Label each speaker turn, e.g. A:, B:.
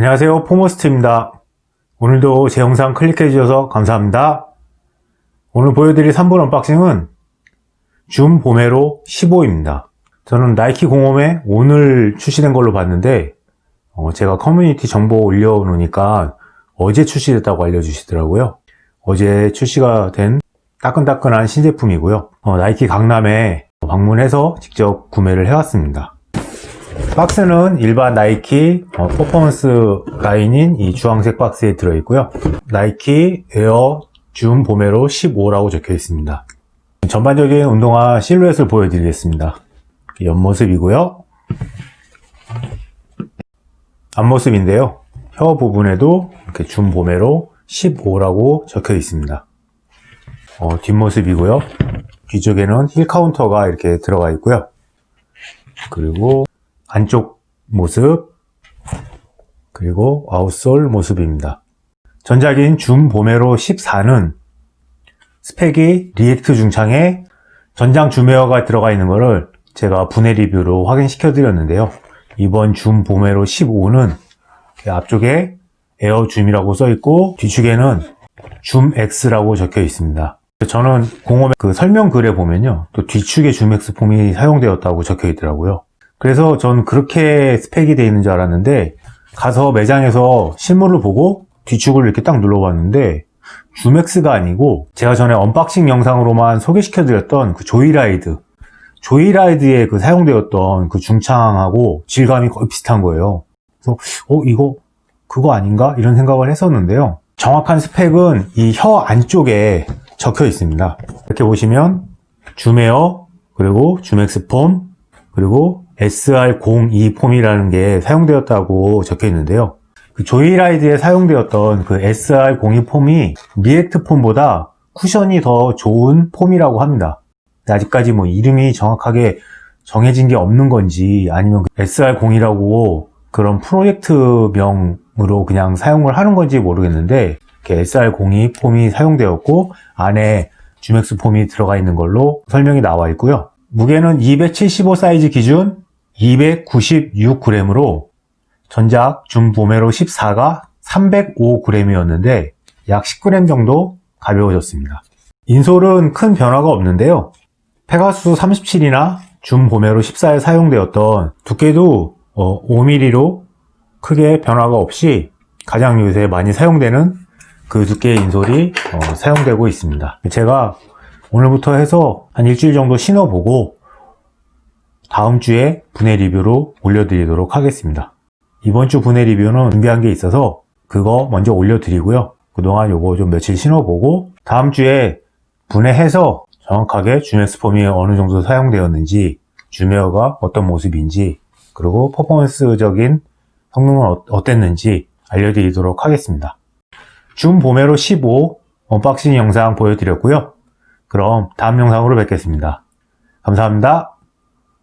A: 안녕하세요. 포머스트입니다. 오늘도 제 영상 클릭해 주셔서 감사합니다. 오늘 보여드릴 3분 언박싱은 줌 보메로 15입니다. 저는 나이키 공홈에 오늘 출시된 걸로 봤는데 어, 제가 커뮤니티 정보 올려놓으니까 어제 출시됐다고 알려주시더라고요. 어제 출시가 된 따끈따끈한 신제품이고요. 어, 나이키 강남에 방문해서 직접 구매를 해왔습니다 박스는 일반 나이키 어, 퍼포먼스 라인인 이 주황색 박스에 들어있고요. 나이키 에어 줌 보메로 15라고 적혀 있습니다. 전반적인 운동화 실루엣을 보여드리겠습니다. 옆모습이고요. 앞모습인데요. 혀 부분에도 이렇게 줌 보메로 15라고 적혀 있습니다. 어, 뒷모습이고요. 뒤쪽에는 힐 카운터가 이렇게 들어가 있고요. 그리고 안쪽 모습 그리고 아웃솔 모습입니다. 전작인 줌 보메로 14는 스펙이 리액트 중창에 전장 줌웨어가 들어가 있는 것을 제가 분해 리뷰로 확인시켜 드렸는데요. 이번 줌 보메로 15는 앞쪽에 에어 줌이라고 써 있고 뒤쪽에는 줌 X라고 적혀 있습니다. 저는 공업의 그 설명 글에 보면요. 또 뒤축에 줌 X 폼이 사용되었다고 적혀 있더라고요. 그래서 전 그렇게 스펙이 되어 있는 줄 알았는데 가서 매장에서 실물을 보고 뒤축을 이렇게 딱 눌러봤는데 줌엑스가 아니고 제가 전에 언박싱 영상으로만 소개시켜 드렸던 그 조이라이드 조이라이드에 그 사용되었던 그 중창하고 질감이 거의 비슷한 거예요. 그래서 어 이거 그거 아닌가 이런 생각을 했었는데요. 정확한 스펙은 이 혀 안쪽에 적혀 있습니다. 이렇게 보시면 줌에어 그리고 줌엑스 폼 그리고 SR02 폼이라는 게 사용되었다고 적혀 있는데요. 그 조이라이드에 사용되었던 그 SR02 폼이 리액트 폼보다 쿠션이 더 좋은 폼이라고 합니다. 아직까지 뭐 이름이 정확하게 정해진 게 없는 건지 아니면 그 SR02라고 그런 프로젝트명으로 그냥 사용을 하는 건지 모르겠는데 이렇게 SR02 폼이 사용되었고 안에 주맥스 폼이 들어가 있는 걸로 설명이 나와 있고요. 무게는 275 사이즈 기준 296g으로 전작 줌 보메로 14가 305g이었는데 약 10g 정도 가벼워졌습니다. 인솔은 큰 변화가 없는데요. 페가수스 37이나 줌 보메로 14에 사용되었던 두께도 5mm로 크게 변화가 없이 가장 요새 많이 사용되는 그 두께의 인솔이 어, 사용되고 있습니다. 제가 오늘부터 해서 한 일주일 정도 신어보고 다음 주에 분해 리뷰로 올려드리도록 하겠습니다. 이번 주 분해 리뷰는 준비한 게 있어서 그거 먼저 올려드리고요. 그동안 요거 좀 며칠 신어보고 다음 주에 분해해서 정확하게 주맥스 폼이 어느 정도 사용되었는지 주메어가 어떤 모습인지 그리고 퍼포먼스적인 성능은 어- 어땠는지 알려드리도록 하겠습니다. 줌 보메로 15 언박싱 영상 보여드렸고요. 그럼 다음 영상으로 뵙겠습니다. 감사합니다.